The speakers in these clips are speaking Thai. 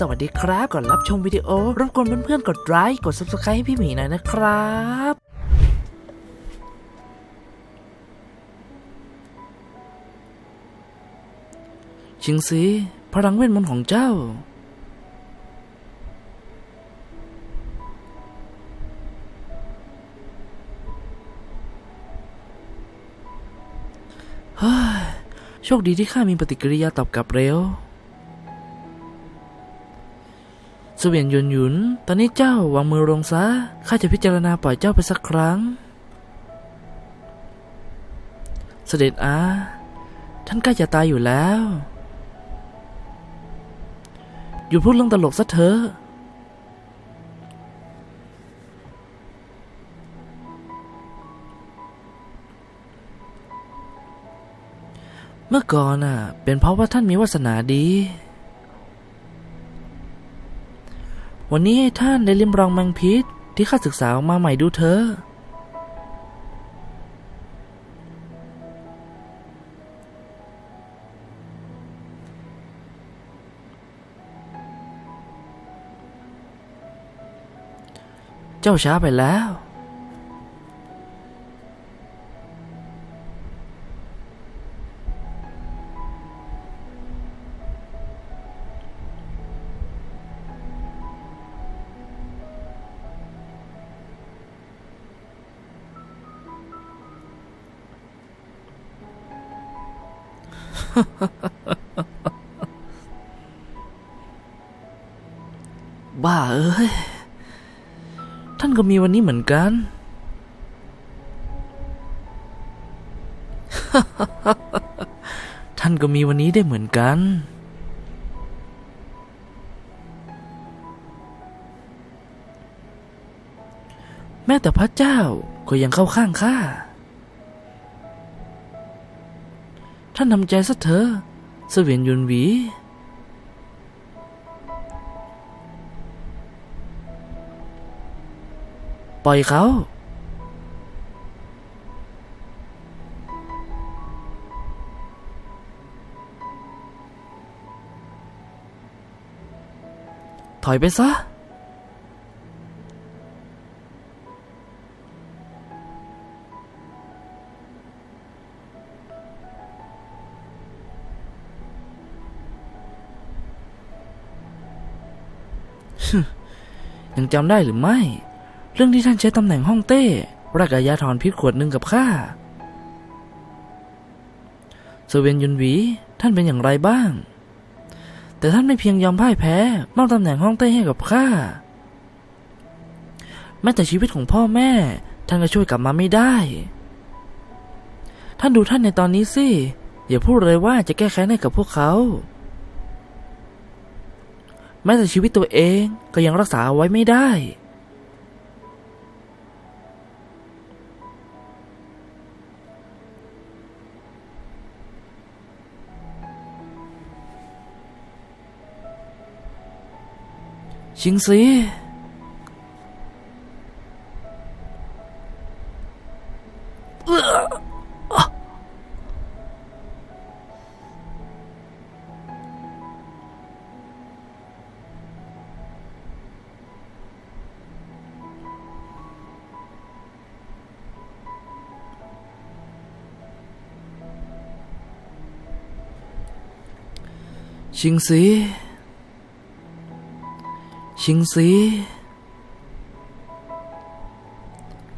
สวัสดีครับก่อนรับชมวิดีโอรบกวนเพื่อนๆกดไลค์กด subscribe ให้พี่หมีหน่อยนะครับชิงซีพลังเวทมนต์ของเจ้า โชคดีที่ข้ามีปฏิกิริยาตอบกลับเร็ว สวียนหยุนหยุน ตอนนี้เจ้าวางมือลงซะ ข้าจะพิจารณาปล่อยเจ้าไปสักครั้ง เสด็จอาท่านใกล้จะตายอยู่แล้วหยุดพูดเรื่องตลกซะเถอะ เมื่อก่อนน่ะ เป็นเพราะว่าท่านมีวาสนาดี วันนี้ให้ท่านได้ลิมรองมังพิษที่ข้าศึกษามาใหม่ดูเถอะเจ้าช้าไปแล้ว บ้าเอ้ย ท่านก็มีวันนี้เหมือนกัน ท่านก็มีวันนี้ได้เหมือนกัน แม้แต่พระเจ้าก็ยังเข้าข้างข้าานทำใจซะเถอะเสวียนยุนหวี ปล่อยเขา ถอยไปซะ ยังจำได้หรือไม่ เรื่องที่ท่านใช้ตำแหน่งห้องเต้แลกกับยาถอนพิษขวดหนึ่งกับข้าเซเวนยุนหวี ท่านเป็นอย่างไรบ้าง แต่ท่านไม่เพียงยอมพ่ายแพ้มอบตำแหน่งห้องเต้ให้กับข้าแม้แต่ชีวิตของพ่อแม่ ท่านก็ช่วยกลับมาไม่ได้ ท่านดูท่านในตอนนี้สิอย่าพูดเลยว่าจะแก้แค้นให้กับพวกเขา แม้แต่ชีวิตตัวเองก็ยังรักษาเอาไว้ไม่ได้ ชิงซี ชิงซีชิงซี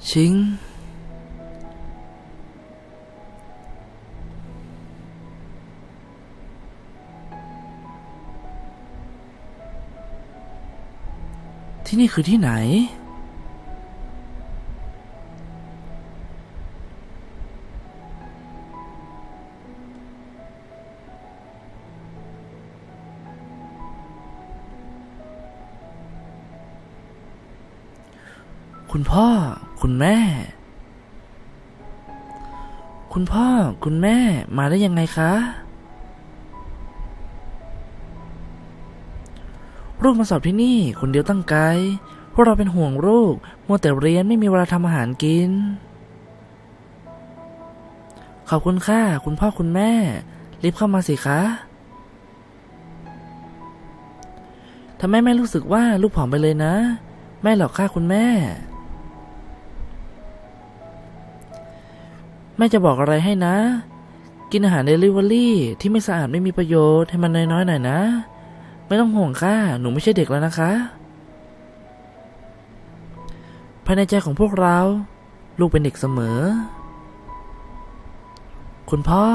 ชิง ที่นี่คือที่ไหน คุณพ่อ คุณแม่ คุณพ่อ คุณแม่มาได้ยังไงคะ ลูกมาสอบที่นี่คนเดียวตั้งไกลพวกเราเป็นห่วงลูกมัวแต่เรียนไม่มีเวลาทำอาหารกิน ขอบคุณค่ะ คุณพ่อคุณแม่ รีบเข้ามาสิคะทำให้แม่รู้สึกว่าลูกผอมไปเลยนะ แม่หลอกฆ่าคุณแม่ แม่จะบอกอะไรให้นะ กินอาหารเดลิเวอรี่ที่ไม่สะอาดไม่มีประโยชน์ให้มันน้อยๆหน่อยนะ ไม่ต้องห่วงค่ะ หนูไม่ใช่เด็กแล้วนะคะ ภายในใจของพวกเรา ลูกเป็นเด็กเสมอ คุณพ่อ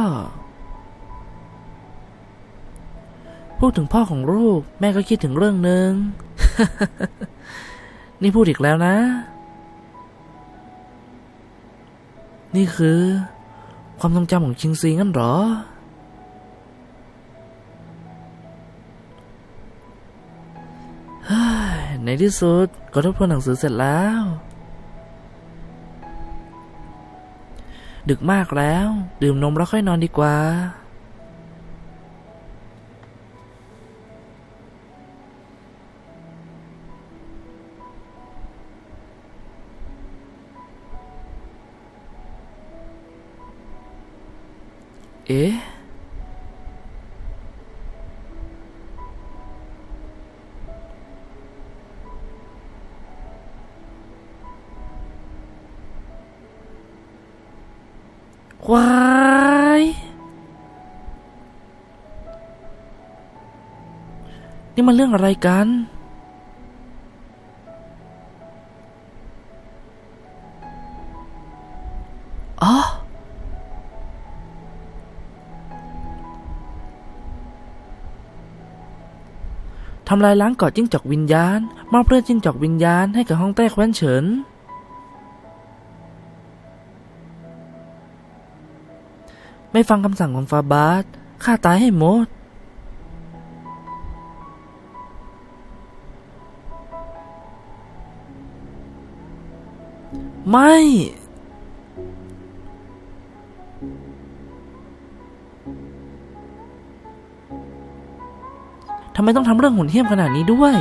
พูดถึงพ่อของลูก แม่ก็คิดถึงเรื่องหนึ่ง นี่พูดอีกแล้วนะ นี่คือ ความทรงจำของชิงซีงั้นหรอ ในที่สุดก็ทบทวนหนังสือเสร็จแล้ว ดึกมากแล้ว ดื่มนมแล้วค่อยนอนดีกว่า เอ๊ะวายนี่มันเรื่องอะไรกัน ทำลายล้างเกาะจิ้งจอกวิญญาณ มอบเลือดจิ้งจอกวิญญาณให้กับห้องแต้แคว้นเฉิน ไม่ฟังคำสั่งของฟาบาสฆ่าตายให้หมด ไม่ ทำไมต้องทำเรื่องหุ่นเหี้ยมขนาดนี้ด้วย